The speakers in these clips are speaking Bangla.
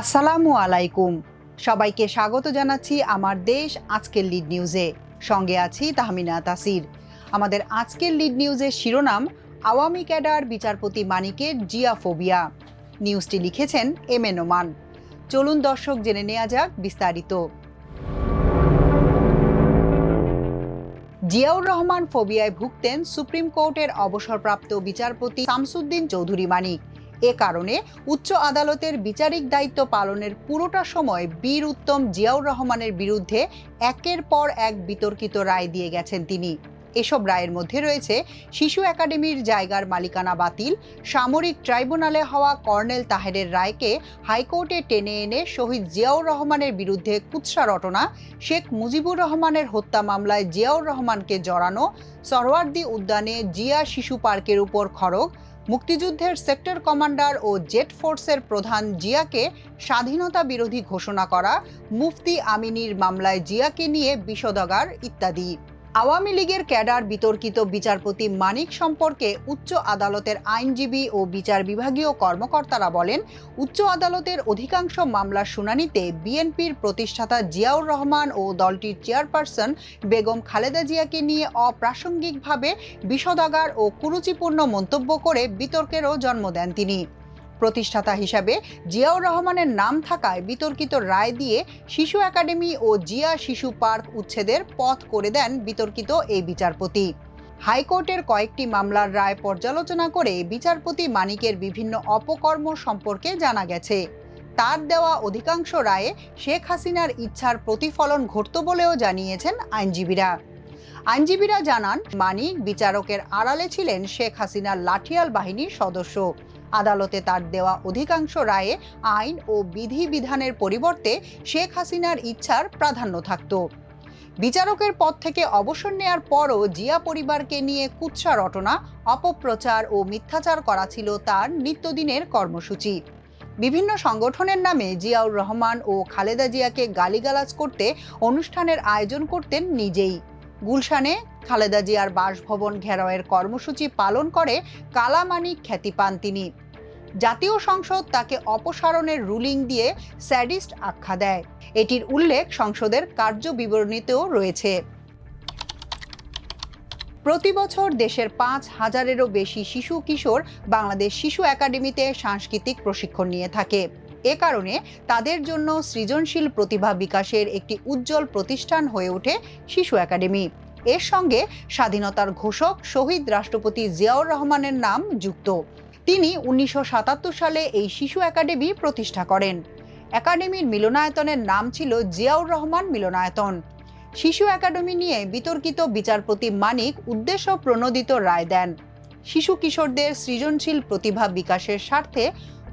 আসসালামু আলাইকুম। সবাইকে স্বাগত জানাচ্ছি আমার দেশ আজকের লিড নিউজে। সঙ্গে আছি তাহমিনা তাসির। আমাদের আজকের লিড নিউজের শিরোনাম, আওয়ামী ক্যাডার বিচারপতি মানিকের জিয়াফোবিয়া নিউজটি লিখেছেন এম এ নোমান চলুন দর্শক জেনে নেওয়া যাক বিস্তারিত। জিয়াউর রহমান ফোবিয়ায় ভুগতেন সুপ্রিম কোর্টের অবসরপ্রাপ্ত বিচারপতি শামসুদ্দিন চৌধুরী মানিক। এ কারণে উচ্চ আদালতের বিচারিক দায়িত্ব পালনের পুরোটা সময় বীর উত্তম জিয়াউর রহমানের বিরুদ্ধে একের পর এক বিতর্কিত রায় দিয়ে গেছেন তিনি। এসব রায়ের মধ্যে রয়েছে শিশু একাডেমির জায়গার মালিকানা বাতিল, সামরিক ট্রাইব্যুনালে হওয়া কর্নেল তাহেরের রায়কে হাইকোর্টে টেনে এনে শহীদ জিয়াউর রহমানের বিরুদ্ধে কুৎসা রটনা, শেখ মুজিবুর রহমানের হত্যা মামলায় জিয়াউর রহমানকে জড়ানো, সরওয়ার্দি উদ্যানে জিয়া শিশু পার্কের উপর খড়গ মুক্তিযুদ্ধের সেক্টর কমান্ডার ও জেট ফোর্সের প্রধান জিয়াকে স্বাধীনতা বিরোধী ঘোষণা করা, মুফতি আমিনীর মামলায় জিয়াকে নিয়ে বিষোদগার ইত্যাদি। আওয়ামী লীগের ক্যাডার বিতর্কিত বিচারপতি মানিক সম্পর্কে উচ্চ আদালতের আইনজীবী ও বিচার বিভাগীয় কর্মকর্তারা বলেন, উচ্চ আদালতের অধিকাংশ মামলার শুনানিতে বিএনপির প্রতিষ্ঠাতা জিয়াউর রহমান ও দলটির চেয়ারপারসন বেগম খালেদা জিয়াকে নিয়ে অপ্রাসঙ্গিকভাবে বিষোদাগার ও কুরুচিপূর্ণ মন্তব্য করে বিতর্কেরও জন্ম দেন তিনি। প্রতিষ্ঠাতা হিসাবে জিয়াউর রহমানের নাম থাকায় বিতর্কিত রায় দিয়ে শিশু একাডেমি ও জিয়া শিশু পার্ক উচ্ছেদের পথ করে দেন বিতর্কিত এই বিচারপতি। হাইকোর্টের কয়েকটি মামলার রায় পর্যালোচনা করে বিচারপতি মানিকের বিভিন্ন অপকর্ম সম্পর্কে জানা গেছে। তার দেওয়া অধিকাংশ রায়ে শেখ হাসিনার ইচ্ছার প্রতিফলন ঘটত বলেও জানিয়েছেন আইনজীবীরা। আইনজীবীরা জানান, মানিক বিচারকের আড়ালে ছিলেন শেখ হাসিনার লাঠিয়াল বাহিনীর সদস্য। আদালতে তার দেওয়া অধিকাংশ রায়ে আইন ও বিধিবিধানের পরিবর্তে শেখ হাসিনার ইচ্ছার প্রাধান্য থাকত। বিচারকের পদ থেকে অবসর নেয়ার পরও জিয়া পরিবারকে নিয়ে কুৎসা রটনা, অপপ্রচার ও মিথ্যাচার করা ছিল তার নিত্যদিনের কর্মসূচি। বিভিন্ন সংগঠনের নামে জিয়াউর রহমান ও খালেদা জিয়াকে গালিগালাজ করতে অনুষ্ঠানের আয়োজন করতেন নিজেই। গুলশানে খালেদা জিয়ার বাসভবন ঘেরাওয়ের কর্মসূচি পালন করে কালামানিক খ্যাতি পান তিনি। জাতীয় সংসদ তাকে অপসারণের রুলিং দিয়ে স্যাডিস্ট আখ্যা দেয়। এটির উল্লেখ সংসদের কার্য বিবরণীতেও রয়েছে। প্রতি বছর দেশের পাঁচ হাজারেরও বেশি শিশু কিশোর বাংলাদেশ শিশু একাডেমিতে সাংস্কৃতিক প্রশিক্ষণ নিয়ে থাকে। এ কারণে তাদের জন্য সৃজনশীল প্রতিভা বিকাশের একটি উজ্জ্বল প্রতিষ্ঠান হয়ে ওঠে শিশু একাডেমি। এর সঙ্গে স্বাধীনতার ঘোষক শহীদ রাষ্ট্রপতি জিয়াউর রহমানের নাম যুক্ত। তিনি উনিশশো সাতাত্তর সালে এই শিশু একাডেমি প্রতিষ্ঠা করেন। একাডেমির মিলনায়তনের নাম ছিল জিয়াউর রহমান মিলনায়তন। শিশু একাডেমি নিয়ে বিতর্কিত বিচারপতি মানিক উদ্দেশ্য প্রণোদিত রায় দেন। শিশু কিশোরদের সৃজনশীল প্রতিভা বিকাশের স্বার্থে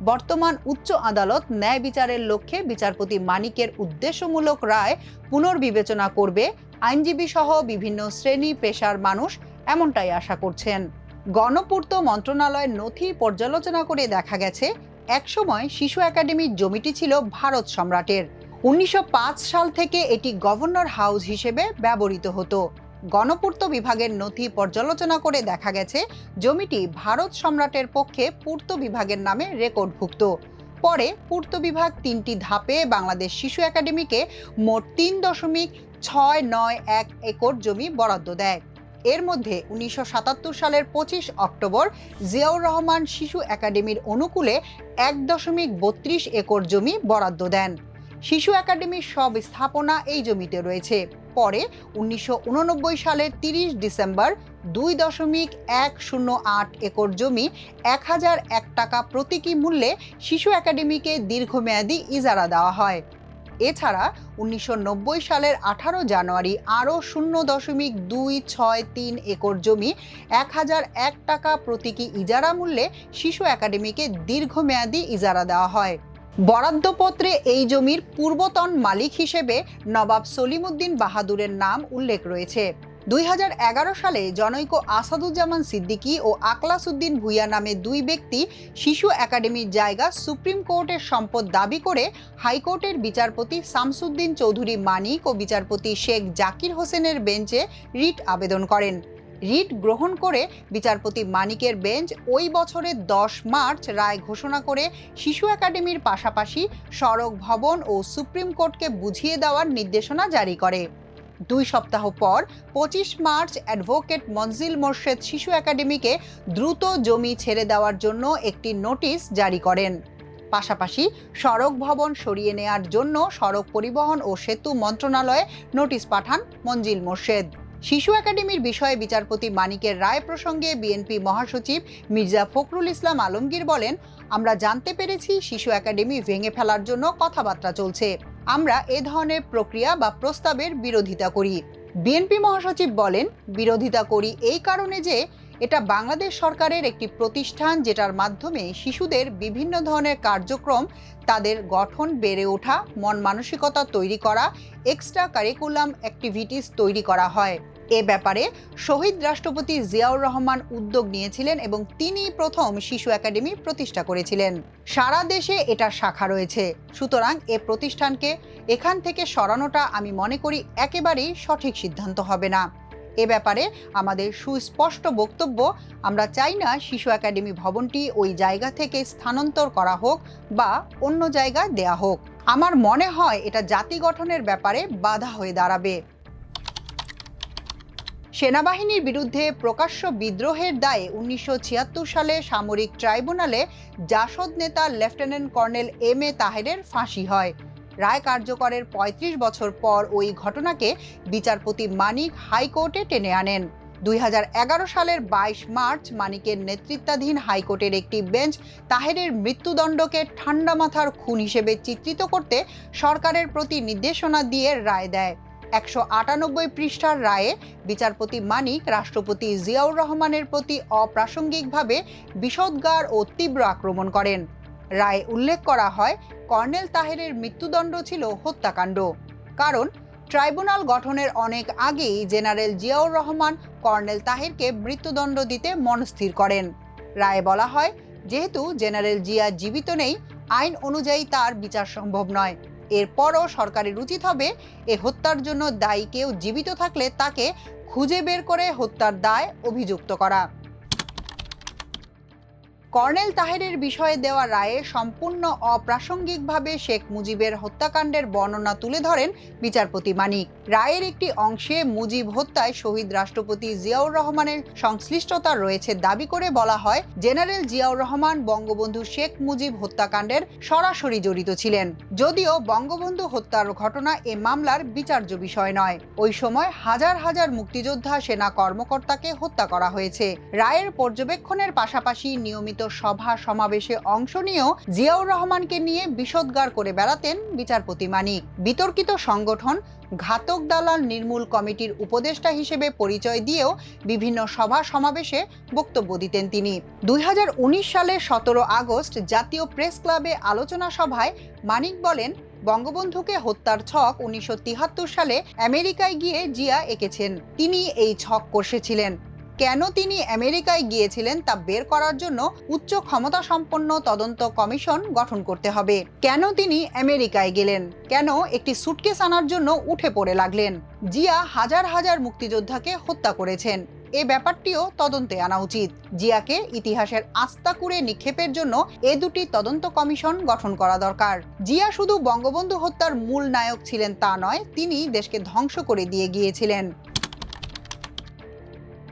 বর্তমান উচ্চ আদালত ন্যায় বিচারের লক্ষ্যে বিচারপতি মানিকের উদ্দেশ্যমূলক রায় পুনর্বিবেচনা করবে। আইনজীবী সহ বিভিন্ন শ্রেণি পেশার মানুষ এমনটাই আশা করছেন। গণপূর্ত মন্ত্রণালয়ের নথি পর্যালোচনা করে দেখা গেছে, একসময় শিশু একাডেমির জমিটি ছিল ভারত সম্রাটের। উনিশশো পাঁচ সাল থেকে এটি গভর্নর হাউস হিসেবে ব্যবহৃত হতো। গণপূর্ত বিভাগের নথি পর্যালোচনা করে দেখা গেছে, জমিটি ভারত সম্রাটের পক্ষে পূর্ত বিভাগের নামে রেকর্ডভুক্ত। পরে পূর্ত বিভাগ তিনটি ধাপে বাংলাদেশ শিশু একাডেমিকে মোট তিন দশমিক ছয় নয় এক একর জমি বরাদ্দ দেয়। এর মধ্যে উনিশশো সাতাত্তর সালের পঁচিশ অক্টোবর জিয়াউর রহমান শিশু একাডেমির অনুকূলে এক দশমিক বত্রিশ একর জমি বরাদ্দ দেন। শিশু একাডেমির সব স্থাপনা এই জমিতে রয়েছে। পরে উনিশশো উননব্বই সালের তিরিশ ডিসেম্বর দুই দশমিক এক শূন্য আট একর জমি এক হাজার এক টাকা প্রতীকী মূল্যে শিশু একাডেমিকে দীর্ঘমেয়াদী ইজারা দেওয়া হয়। এছাড়া উনিশশো নব্বই সালের আঠারো জানুয়ারি আরও শূন্য দশমিক দুই ছয় তিন একর জমি, এক হাজার এক টাকা প্রতীকী ইজারা মূল্যে শিশু একাডেমিকে দীর্ঘমেয়াদী ইজারা দেওয়া হয়। বরাদ্দপত্রে এই জমির পূর্বতন মালিক হিসেবে নবাব সলিমুদ্দিন বাহাদুরের নাম উল্লেখ রয়েছে। দুই হাজার এগারো সালে জনৈক আসাদুজ্জামান সিদ্দিকী ও আকলাসুদ্দিন ভুইয়া নামে দুই ব্যক্তি শিশু একাডেমির জায়গা সুপ্রিম কোর্টের সম্পদ দাবি করে হাইকোর্টের বিচারপতি শামসুদ্দিন চৌধুরী মানিক ও বিচারপতি শেখ জাকির হোসেনের বেঞ্চে রিট আবেদন করেন। রিট গ্রহণ করে বিচারপতি মানিকের বেঞ্চ ওই বছরের দশ মার্চ রায় ঘোষণা করে শিশু একাডেমির পাশাপাশি সড়ক ভবন ও সুপ্রিম কোর্টকে বুঝিয়ে দেওয়ার নির্দেশনা জারি করে। দুই সপ্তাহ পর পঁচিশ মার্চ অ্যাডভোকেট মনজিল মোর্শেদ শিশু একাডেমিকে দ্রুত জমি ছেড়ে দেওয়ার জন্য একটি নোটিশ জারি করেন। পাশাপাশি সড়ক ভবন সরিয়ে নেয়ার জন্য সড়ক পরিবহন ও সেতু মন্ত্রণালয়ে নোটিশ পাঠান মঞ্জিল মোর্শেদ। শিশু একাডেমির বিষয়ে বিচারপতি মানিকের রায় প্রসঙ্গে বিএনপি মহাসচিব মির্জা ফখরুল ইসলাম আলমগীর বলেন, আমরা জানতে পেরেছি শিশু একাডেমি ভেঙে ফেলার জন্য কথাবার্তা চলছে। আমরা এ ধরনের প্রক্রিয়া বা প্রস্তাবের বিরোধিতা করি। বিএনপি মহাসচিব বলেন, বিরোধিতা করি এই কারণে যে এটা বাংলাদেশ সরকারের একটি প্রতিষ্ঠান যেটার মাধ্যমে শিশুদের বিভিন্ন ধরনের কার্যক্রম, তাদের গঠন বেড়ে ওঠা, মন মানসিকতা তৈরি করা এক্সট্রা কারিকুলাম অ্যাক্টিভিটিস তৈরি করা হয়। এ ব্যাপারে শহীদ রাষ্ট্রপতি জিয়াউর রহমান উদ্যোগ নিয়েছিলেন এবং তিনি প্রথম শিশু একাডেমি প্রতিষ্ঠা করেছিলেন। সারা দেশে এটা শাখা রয়েছে। সুতরাং এ প্রতিষ্ঠানকে এখান থেকে সরানোটা আমি মনে করি একেবারেই সঠিক সিদ্ধান্ত হবে না। এ ব্যাপারে আমাদের সুস্পষ্ট বক্তব্য, আমরা চাই না শিশু একাডেমি ভবনটি ওই জায়গা থেকে স্থানান্তর করা হোক বা অন্য জায়গায় দেয়া হোক। আমার মনে হয় এটা জাতি গঠনের ব্যাপারে বাধা হয়ে দাঁড়াবে। সেনাবাহিনীর বিরুদ্ধে প্রকাশ্য বিদ্রোহের দায়ে উনিশশো ছিয়াত্তর সালে সামরিক ট্রাইব্যুনালে জাসদ নেতা লেফটেন্যান্ট কর্নেল এম এ তাহেরের ফাঁসি হয়। রায় কার্যকরের ৩৫ বছর পর ওই ঘটনাকে বিচারপতি মানিক হাইকোর্টে টেনে আনেন। দুই হাজার এগারো সালের ২২ মার্চ মানিকের নেতৃত্বাধীন হাইকোর্টের একটি বেঞ্চ তাহেরের মৃত্যুদণ্ডকে ঠান্ডা মাথার খুন হিসেবে চিত্রিত করতে সরকারের প্রতি নির্দেশনা দিয়ে রায় দেয়। একশো আটানব্বই পৃষ্ঠার রায়ে বিচারপতি মানিক, রাষ্ট্রপতি জিয়াউর রহমানের প্রতি অপ্রাসঙ্গিকভাবে বিষদগার ও তীব্র আক্রমণ করেন। রায়ে উল্লেখ করা হয়, কর্নেল তাহেরের মৃত্যুদণ্ড ছিল হত্যাকাণ্ড। কারণ, ট্রাইব্যুনাল গঠনের অনেক আগেই জেনারেল জিয়াউর রহমান কর্নেল তাহেরকে মৃত্যুদণ্ড দিতে মনস্থির করেন। রায়ে বলা হয়, যেহেতু জেনারেল জিয়া জীবিত নেই, আইন অনুযায়ী তার বিচার সম্ভব নয়। এরপরও সরকারের উচিত হবে, এ হত্যার জন্য দায়ী কেউ জীবিত থাকলে তাকে খুঁজে বের করে হত্যার দায় অভিযুক্ত করা। কর্নেল তাহেরের বিষয়ে দেওয়া রায়ে সম্পূর্ণ অপ্রাসঙ্গিকভাবে শেখ মুজিবের হত্যাকাণ্ডের বর্ণনা তুলে ধরেন বিচারপতি মানিক। রায়ের একটি অংশে মুজিব হত্যায় শহীদ রাষ্ট্রপতি জিয়াউর রহমানের সংশ্লিষ্টতা রয়েছে দাবি করে বলা হয়, জেনারেল জিয়াউর রহমান বঙ্গবন্ধু শেখ মুজিব হত্যাকাণ্ডের সরাসরি জড়িত ছিলেন। যদিও বঙ্গবন্ধু হত্যার ঘটনা এ মামলার বিচার্য বিষয় নয়। ওই সময় হাজার হাজার মুক্তিযোদ্ধা সেনা কর্মকর্তাকে হত্যা করা হয়েছে। রায়ের পর্যবেক্ষণের পাশাপাশি নিয়মিত সভা সমাবেশে অংশ নিয়েও জিয়াউর রহমানকে নিয়ে বিষদগার করে বেড়াতেন বিচারপতি মানিক। বিতর্কিত সংগঠন ঘাতক দালাল নির্মূল কমিটির উপদেষ্টা হিসেবে পরিচয় দিয়েও বিভিন্ন সভা সমাবেশে বক্তব্য দিতেন তিনি। দুই সালের সতেরো আগস্ট জাতীয় প্রেস ক্লাবে আলোচনা সভায় মানিক বলেন, বঙ্গবন্ধুকে হত্যার ছক উনিশশো সালে আমেরিকায় গিয়ে জিয়া এঁকেছেন। তিনি এই ছক কষেছিলেন। কেন তিনি আমেরিকায় গিয়েছিলেন তা বের করার জন্য উচ্চ ক্ষমতা সম্পন্ন তদন্ত কমিশন গঠন করতে হবে। কেন তিনি আমেরিকায় গেলেন? কেন একটি সুটকেস আনার জন্য উঠে পড়ে লাগলেন? জিয়া হাজার হাজার মুক্তিযোদ্ধাকে হত্যা করেছেন। এ ব্যাপারটিও তদন্তে আনা উচিত। জিয়াকে ইতিহাসের আস্থা করে নিক্ষেপের জন্য এ দুটি তদন্ত কমিশন গঠন করা দরকার। জিয়া শুধু বঙ্গবন্ধু হত্যার মূল নায়ক ছিলেন তা নয়, তিনি দেশকে ধ্বংস করে দিয়ে গিয়েছিলেন।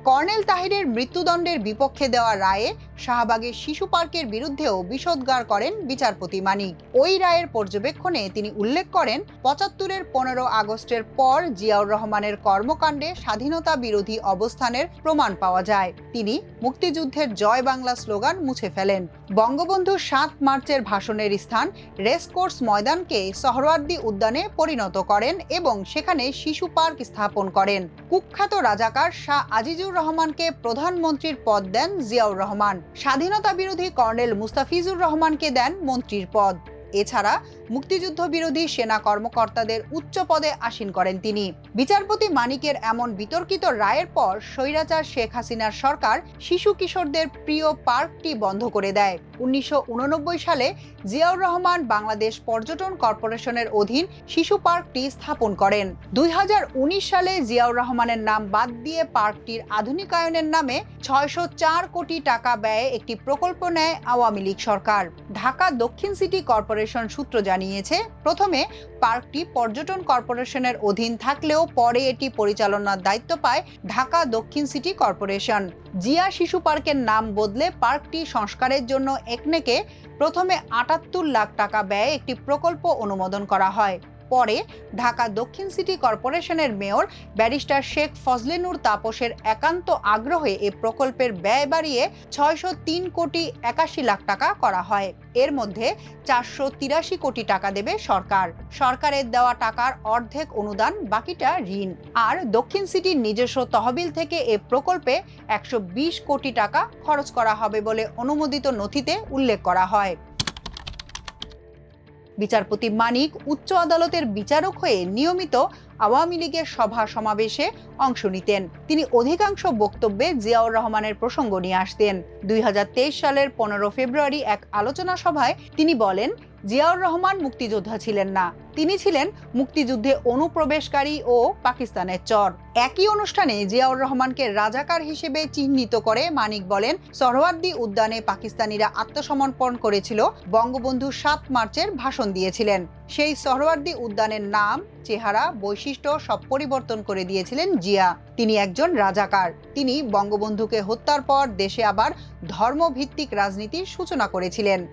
কর্নেল তাহিরের মৃত্যুদণ্ডের বিপক্ষে দেওয়া রায়ে শাহবাগের শিশু পার্কের বিরুদ্ধেও বিষোদ্গার করেন বিচারপতি মানিক। ওই রায়ের পর্যবেক্ষণে তিনি উল্লেখ করেন, পঁচাত্তরের পনেরো আগস্টের পর জিয়াউর রহমানের কর্মকাণ্ডে স্বাধীনতা বিরোধী অবস্থানের প্রমাণ পাওয়া যায়। তিনি মুক্তিযুদ্ধের জয় বাংলা স্লোগান মুছে ফেলেন। বঙ্গবন্ধু সাত মার্চের ভাষণের স্থান রেসকোর্স ময়দানকে সহরার্দি উদ্যানে পরিণত করেন এবং সেখানে শিশু পার্ক স্থাপন করেন। কুখ্যাত রাজাকার শাহ আজিজুর রহমানকে প্রধানমন্ত্রীর পদ দেন জিয়াউর রহমান। স্বাধীনতা বিরোধী কর্নেল মুস্তাফিজুর রহমানকে দেন মন্ত্রীর পদ। এছাড়া মুক্তিযুদ্ধ বিরোধী সেনা কর্মকর্তাদের উচ্চ পদে আসীন করেন তিনি। বিচারপতি মানিকের এমন বিতর্কিত রায়ের পর স্বৈরাচার শেখ হাসিনার সরকার শিশু কিশোরদের প্রিয় পার্কটি বন্ধ করে দেয়। উনিশশো উননব্বই সালে জিয়াউর রহমান বাংলাদেশ পর্যটন কর্পোরেশনের অধীন শিশু পার্কটি স্থাপন করেন। দুই হাজার উনিশ সালে জিয়াউর রহমানের নাম বাদ দিয়ে পার্কটির আধুনিকায়নের নামে ছয়শো চার কোটি টাকা ব্যয়ে একটি প্রকল্প নেয় আওয়ামী লীগ সরকার। ঢাকা দক্ষিণ সিটি কর্পোরেশন সূত্র জানিয়েছে, প্রথমে পার্কটি পর্যটন কর্পোরেশনের অধীন থাকলেও পরে এটি পরিচালনার দায়িত্ব পায় ঢাকা দক্ষিণ সিটি কর্পোরেশন। জিয়া শিশু পার্কের নাম বদলে পার্কটি সংস্কারের জন্য একনেকে প্রথমে আটাত্তর লাখ টাকা ব্যয়ে একটি প্রকল্প অনুমোদন করা হয়। পরে ঢাকা দক্ষিণ সিটি কর্পোরেশনের মেয়র ব্যারিস্টার শেখ ফজলেনুর তাপসের একান্ত আগ্রহে এ প্রকল্পের ব্যয় বাড়িয়ে ছয়শো তিন কোটি একাশি লাখ টাকা করা হয়। এর মধ্যে চারশো তিরাশি কোটি টাকা দেবে সরকার। সরকারের দেওয়া টাকার অর্ধেক অনুদান, বাকিটা ঋণ। আর দক্ষিণ সিটির নিজস্ব তহবিল থেকে এ প্রকল্পে একশো বিশ কোটি টাকা খরচ করা হবে বলে অনুমোদিত নথিতে উল্লেখ করা হয়। বিচারপতি মানিক উচ্চ আদালতের বিচারক হয়ে নিয়মিত আওয়ামী লীগের সভা সমাবেশে অংশ নিতেন। তিনি অধিকাংশ বক্তব্যে জিয়াউর রহমানের প্রসঙ্গ নিয়ে আসতেন। দুই হাজার তেইশ সালের পনেরো ফেব্রুয়ারি এক আলোচনা সভায় তিনি বলেন জিয়াউর রহমান মুক্তিযোদ্ধা ছিলেন না। তিনি ছিলেন মুক্তিযুদ্ধে অনুপ্রবেশকারী ও পাকিস্তানের চর। একই অনুষ্ঠানে জিয়াউর রহমানকে রাজাকার হিসেবে চিহ্নিত করে মানিক বলেন, সরওয়ার্দী উদ্যানে পাকিস্তানিরা আত্মসমর্পণ করেছিল, বঙ্গবন্ধু সাত মার্চের ভাষণ দিয়েছিলেন। সেই সহরওয়ার্দী উদ্যানের নাম, চেহারা, বৈশিষ্ট্য সব পরিবর্তন করে দিয়েছিলেন জিয়া। তিনি একজন রাজাকার। তিনি বঙ্গবন্ধুকে হত্যার পর দেশে আবার ধর্মভিত্তিক রাজনীতির সূচনা করেছিলেন।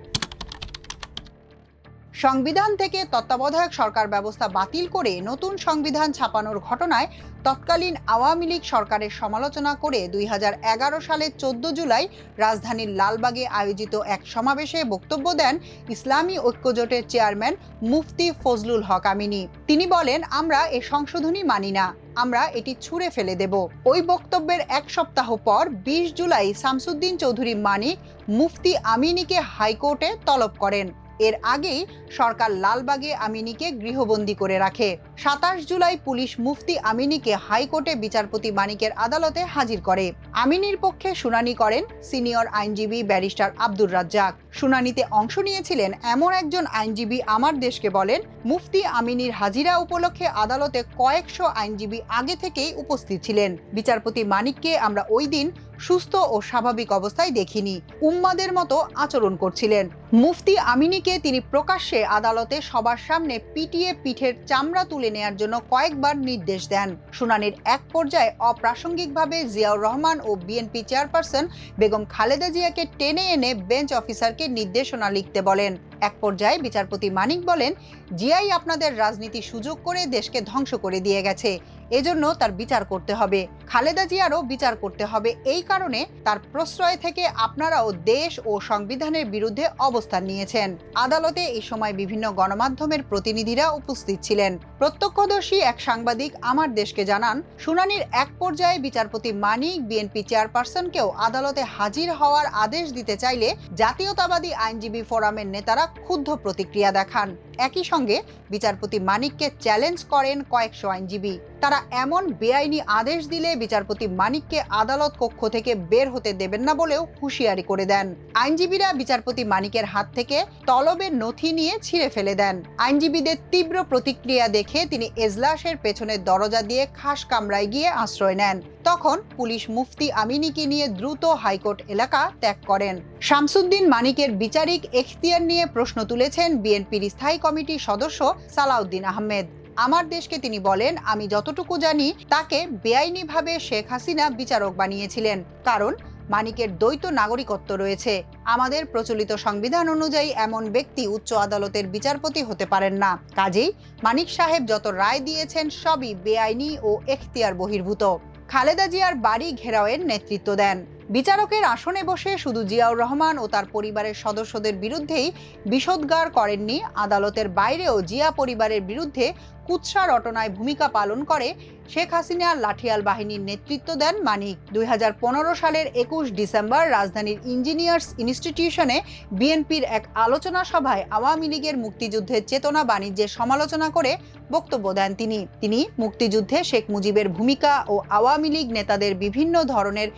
সংবিধান থেকে তত্ত্বাবধায়ক সরকার ব্যবস্থা বাতিল করে নতুন সংবিধান ছাপানোর ঘটনায় তৎকালীন আওয়ামী লীগ সরকারের সমালোচনা করে দুই হাজার এগারো সালের চোদ্দ জুলাই রাজধানীর লালবাগে আয়োজিত এক সমাবেশে বক্তব্য দেন ইসলামী ঐক্যজোটের চেয়ারম্যান মুফতি ফজলুল হক আমিনী। তিনি বলেন, আমরা এ সংশোধনী মানি না, আমরা এটি ছুঁড়ে ফেলে দেব। ওই বক্তব্যের এক সপ্তাহ পর বিশ জুলাই শামসুদ্দিন চৌধুরী মানিক মুফতি আমিনীকে হাইকোর্টে তলব করেন। এর আগেই সরকার লালবাগে আমিনীকে গৃহবন্দী করে রাখে। সাতাশ জুলাই পুলিশ মুফতি আমিনীকে হাইকোর্টে বিচারপতি মানিকের আদালতে হাজির করে। আমিনীর পক্ষে শুনানি করেন সিনিয়র আইনজীবী ব্যারিস্টার আব্দুর রাজ্জাক। শুনানিতে অংশ নিয়েছিলেন এমন একজন আইনজীবী আমার দেশকে বলেন, মুফতি আমিনীর হাজিরা উপলক্ষে আদালতে কয়েকশো আইনজীবী আগে থেকেই উপস্থিত ছিলেন। বিচারপতি মানিককে আমরা ওই দিন সুস্থ ও স্বাভাবিক অবস্থায় দেখিনি। উম্মাদের মতো আচরণ করছিলেন। মুফতি আমিনীকে তিনি প্রকাশ্যে আদালতে সবার সামনে পিটিয়ে পিঠের চামড়া তুলে নেয়ার জন্য কয়েকবার নির্দেশ দেন। শুনানির এক পর্যায়ে অপ্রাসঙ্গিকভাবে জিয়াউর রহমান ও বিএনপি চেয়ারপারসন বেগম খালেদা জিয়াকে টেনে এনে বেঞ্চ অফিসারকে নির্দেশনা লিখতে বলেন। এক পর্যায়ে বিচারপতি মানিক বলেন, জিয়াই আপনাদের রাজনীতি সুযোগ করে দেশকে ধ্বংস করে দিয়ে গেছে। এজন্য তার বিচার করতে হবে। খালেদা জিয়ারও বিচার করতে হবে। এই কারণে তার প্রশ্রয় থেকে আপনারাও দেশ ও সংবিধানের বিরুদ্ধে অবস্থান নিয়েছেন। আদালতে এই সময় বিভিন্ন গণমাধ্যমের প্রতিনিধিরা উপস্থিত ছিলেন। প্রত্যক্ষদর্শী এক সাংবাদিক আমার দেশকে জানান, শুনানির এক পর্যায়ে বিচারপতি মানিক বিএনপি চেয়ারপারসনকেও আদালতে হাজির হওয়ার আদেশ দিতে চাইলে জাতীয়তাবাদী আইনজীবী ফোরামের নেতারা ক্ষুব্ধ প্রতিক্রিয়া দেখান। একই সঙ্গে বিচারপতি মানিককে চ্যালেঞ্জ করেন কয়েকশো আইনজীবী। তারা এমন বেআইনি আদেশ দিলে বিচারপতি মানিককে আদালত কক্ষ থেকে বের হতে দেবেন না বলেও হুঁশিয়ারি করে দেন। আইনজীবীরা বিচারপতি মানিকের হাত থেকে তলবের নথি নিয়ে ছিঁড়ে ফেলে দেন। আইনজীবীদের তীব্র প্রতিক্রিয়া দেখে তিনি এজলাসের পেছনের দরজা দিয়ে খাস কামরায় গিয়ে আশ্রয় নেন। তখন পুলিশ মুফতি আমিনীকে নিয়ে দ্রুত হাইকোর্ট এলাকা ত্যাগ করেন। শামসুদ্দিন মানিকের বিচারিক এখতিয়ার নিয়ে প্রশ্ন তুলেছেন বিএনপির স্থায়ী কমিটির সদস্য সালাউদ্দিন আহমেদ। আমার দেশকে তিনি বলেন, আমি যতটুকু জানি, তাকে বেআইনিভাবে শেখ হাসিনা বিচারক বানিয়েছিলেন। কারণ মানিকের দ্বৈত নাগরিকত্ব রয়েছে। আমাদের প্রচলিত সংবিধান অনুযায়ী এমন ব্যক্তি উচ্চ আদালতের বিচারপতি হতে পারেন না। কাজেই মানিক সাহেব যত রায় দিয়েছেন, সবই বেআইনি ও এখতিয়ার বহির্ভূত। খালেদা জিয়ার বাড়ি ঘেরাওয়ের নেতৃত্ব দেন। বিচারকের আসনে বসে শুধু জিয়াউর রহমান ও তার পরিবারের সদস্যদের বিরুদ্ধেই বিষোদ্গার করেননি আদালতের বাইরেও জিয়া পরিবারের বিরুদ্ধে কুৎসা রটনায় ভূমিকা পালন করে, শেখ হাসিনা লাঠিয়াল বাহিনীর নেতৃত্ব দেন মানিক। দুই হাজার পনেরো সালের একুশ ডিসেম্বর রাজধানীর ইঞ্জিনিয়ার্স ইনস্টিটিউশনে বিএনপির এক আলোচনা সভায় আওয়ামী লীগের মুক্তিযুদ্ধের চেতনা বাণিজ্যের সমালোচনা করে বক্তব্য দেন তিনি। তিনি মুক্তিযুদ্ধে শেখ মুজিবের ভূমিকা ও আওয়ামী লীগ নেতাদের বিভিন্ন ধরনের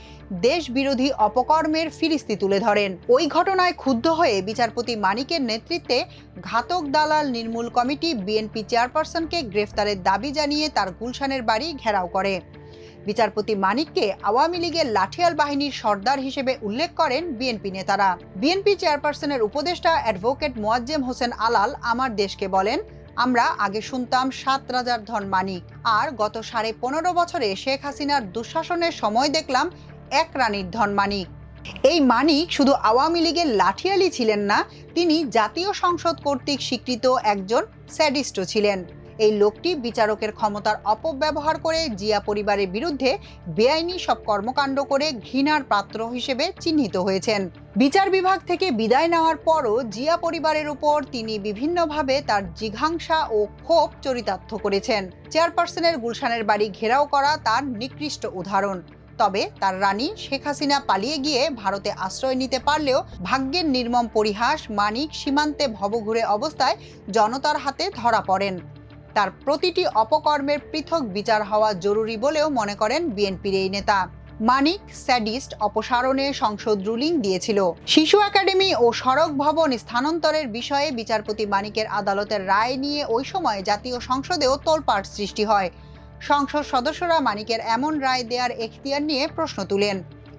দেশ বিরোধী অপকর্মের ফিরিস্তি তুলে ধরেন। ওই ঘটনায় ক্ষুব্ধ হয়ে বিচারপতি মানিকের নেতৃত্বে ঘাতক দালাল নির্মূল কমিটি বিএনপি চেয়ারপারসনকে গ্রেফতারের দাবি জানিয়ে তার গুলশানের বাড়ি ঘেরাও করে। বিচারপতি মানিককে আওয়ামী লীগের লাঠিয়াল বাহিনীর সর্দার হিসেবে উল্লেখ করেন বিএনপি নেতারা। বিএনপি চেয়ারপারসনের উপদেষ্টা অ্যাডভোকেট মোয়াজ্জেম হোসেন আলাল আমার দেশকে বলেন, আমরা আগে শুনতাম সাত রাজার ধন মানিক, আর গত সাড়ে পনেরো বছরে শেখ হাসিনার দুঃশাসনের সময় দেখলাম এক রানীর ধন মানিক। এই মানিক শুধু আওয়ামী লীগের লাঠিয়ালি ছিলেন না, তিনি জাতীয় সংসদ কর্তৃক স্বীকৃত একজন স্যাডিস্টও ছিলেন। এই লোকটি বিচারকের ক্ষমতার অপব্যবহার করে জিয়া পরিবারের বিরুদ্ধে বেআইনি সব কর্মকাণ্ড করে ঘৃণার পাত্র হিসেবে চিহ্নিত হয়েছেন। বিচার বিভাগ থেকে বিদায় নেওয়ার পরও জিয়া পরিবারের উপর তিনি বিভিন্নভাবে তার জিঘাংসা ও ক্ষোভ চরিতার্থ করেছেন। চেয়ারপারসনের গুলশানের বাড়ি ঘেরাও করা তার নিকৃষ্ট উদাহরণ। তবে তার রানী শেখ হাসিনা পালিয়ে গিয়ে ভারতে আশ্রয় নিতে পারলেও ভাগ্যের নির্মম পরিহাস, মানিক সীমান্তে ভবঘুরে অবস্থায় জনতার হাতে ধরা পড়েন। তার প্রতিটি অপকর্মের পৃথক বিচার হওয়া জরুরি বলেও মনে করেন বিএনপির এই নেতা। মানিক স্যাডিস্ট অপসারণে সংসদ রুলিং দিয়েছিল। শিশু একাডেমি ও সড়ক ভবন স্থানান্তরের বিষয়ে বিচারপতি মানিকের আদালতের রায় নিয়ে ওই সময় জাতীয় সংসদেও তোলপাড় সৃষ্টি হয়। সংসদ সদস্যরা মানিকের এমন রায় দেওয়ার এখতিয়ার নিয়ে প্রশ্ন তুলেন।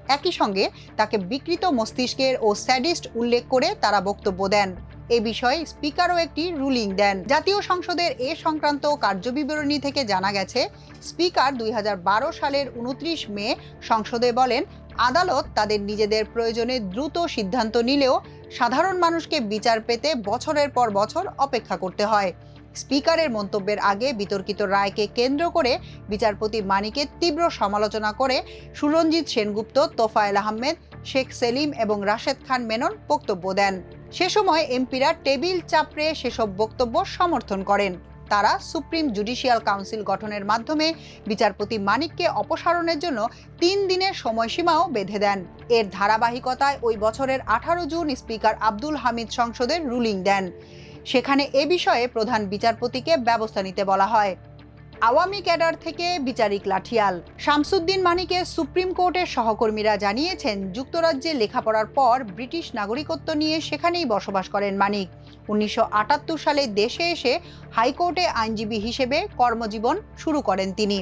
একই সঙ্গে তাকে বিকৃত মস্তিষ্কের ও স্যাডিস্ট উল্লেখ করে তারা বক্তব্য দেন। এ বিষয়ে স্পিকারও একটি রুলিং দেন। জাতীয় সংসদের এ সংক্রান্ত কার্যবিবরণী থেকে জানা গেছে, স্পিকার দুই হাজার বারো সালের উনত্রিশ মে সংসদে বলেন, আদালত তাদের নিজেদের প্রয়োজনে দ্রুত সিদ্ধান্ত নিলেও সাধারণ মানুষকে বিচার পেতে বছরের পর বছর অপেক্ষা করতে হয়। স্পিকারের মন্তব্যের আগে বিতর্কিত রায়কে কেন্দ্র করে বিচারপতি মানিকের তীব্র সমালোচনা করে সুরঞ্জিত সেনগুপ্ত, তোফায়েল আহমেদ শেখ সেলিম এবং রাশেদ খান মেনন বক্তব্য দেন। সে সময় এমপিরা টেবিল চাপড়ে সেসব বক্তব্য সমর্থন করেন। তারা সুপ্রিম জুডিশিয়াল কাউন্সিল গঠনের মাধ্যমে বিচারপতি মানিককে অপসারণের জন্য তিন দিনের সময়সীমাও বেঁধে দেন। এর ধারাবাহিকতায় ওই বছরের আঠারো জুন স্পিকার আব্দুল হামিদ সংসদের রুলিং দেন। সেখানে এ বিষয়ে প্রধান বিচারপতিকে ব্যবস্থা নিতে বলা হয়। আওয়ামী ক্যাডার থেকে বিচারিক লাঠিয়াল। শামসুদ্দিন মানিকে সুপ্রিম কোর্টের সহকর্মীরা জানিয়েছেন, যুক্তরাজ্যে লেখাপড়ার পর ব্রিটিশ নাগরিকত্ব নিয়ে সেখানেই বসবাস করেন মানিক। উনিশশো আটাত্তর সালে দেশে এসে হাইকোর্টে আইনজীবী হিসেবে কর্মজীবন শুরু করেন তিনি।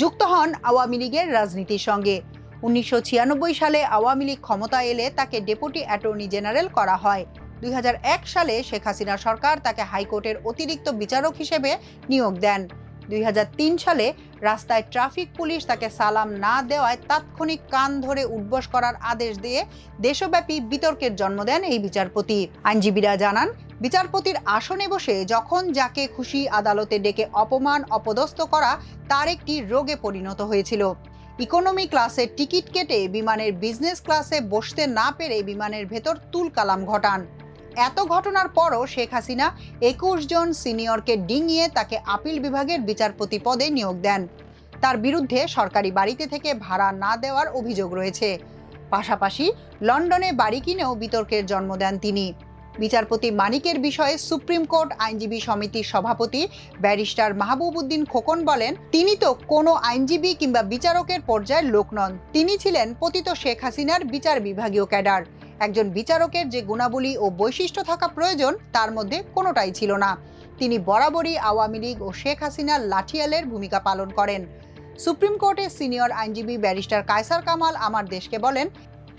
যুক্ত হন আওয়ামী লীগের রাজনীতির সঙ্গে। উনিশশো ছিয়ানব্বই সালে আওয়ামী লীগ ক্ষমতা এলে তাকে ডেপুটি অ্যাটর্নি জেনারেল করা হয়। দুই হাজার এক সালে শেখ হাসিনা সরকার তাকে হাইকোর্টের অতিরিক্ত বিচারক হিসেবে নিয়োগ দেন। দুই হাজার তিন সালে রাস্তায় ট্রাফিক পুলিশ তাকে সালাম না দেওয়ায় তাৎক্ষণিক কান ধরে উঠবস করার আদেশ দিয়ে দেশব্যাপী বিতর্কের জন্ম দেন এই বিচারপতি। আইনজীবীরা জানান, বিচারপতির আসনে বসে যখন যাকে খুশি আদালতে ডেকে অপমান, অপদস্থ করা, তার একটি রোগে পরিণত হয়েছিল। ইকোনমি ক্লাসের টিকিট কেটে বিমানের বিজনেস ক্লাসে বসতে না পেরে বিমানের ভেতর তুলকালাম ঘটান। এত ঘটনার পরও শেখ হাসিনা একুশ জন সিনিয়রকে ডিঙিয়ে তাকে আপিল বিভাগের বিচারপতি পদে নিয়োগ দেন। তার বিরুদ্ধে সরকারি বাড়িতে থেকে ভাড়া না দেওয়ার অভিযোগ রয়েছে। পাশাপাশি লন্ডনে বাড়ি কিনেও বিতর্কের জন্ম দেন তিনি। বিচারপতি মানিকের বিষয়ে সুপ্রিম কোর্ট আইনজীবী সমিতির সভাপতি ব্যারিস্টার মাহবুব উদ্দিন খোকন বলেন, তিনি তো কোনো আইনজীবী কিংবা বিচারকের পর্যায়ের লোক নন। তিনি ছিলেন পতিত শেখ হাসিনার বিচার বিভাগীয় ক্যাডার। একজন বিচারকের যে গুণাবলী ও বৈশিষ্ট্য থাকা প্রয়োজন, তার মধ্যে কোনোটাই ছিল না। তিনি বরাবরই আওয়ামী লীগ ও শেখ হাসিনার লাঠিয়ালের ভূমিকা পালন করেন। সুপ্রিম কোর্টের সিনিয়র আইনজীবী ব্যারিস্টার কায়সার কামাল আমার দেশকে বলেন,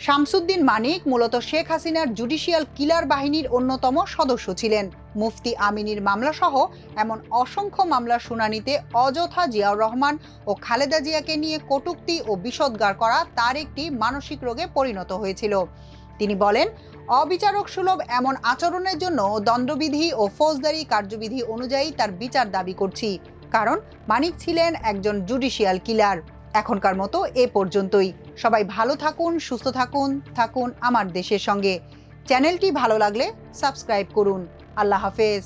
শামসুদ্দিন মানিক মূলত শেখ হাসিনার জুডিশিয়াল কিলার বাহিনীর অন্যতম সদস্য ছিলেন। মুফতি আমিনীর মামলাসহ এমন অসংখ্য মামলার শুনানিতে অযথা জিয়াউর রহমান ও খালেদা জিয়াকে নিয়ে কটূক্তি ও বিষোদ্গার করা তার একটি মানসিক রোগে পরিণত হয়েছিল। তিনি বলেন, অবিচারক সুলভ এমন আচরণের জন্য দণ্ডবিধি ও ফৌজদারি কার্যবিধি অনুযায়ী তার বিচার দাবি করছি, কারণ মানিক ছিলেন একজন জুডিশিয়াল কিলার। এখনকার মতো এ পর্যন্তই। সবাই ভালো থাকুন, সুস্থ থাকুন থাকুন আমার দেশের সঙ্গে। চ্যানেলটি ভালো লাগলে সাবস্ক্রাইব করুন। আল্লাহ হাফেজ।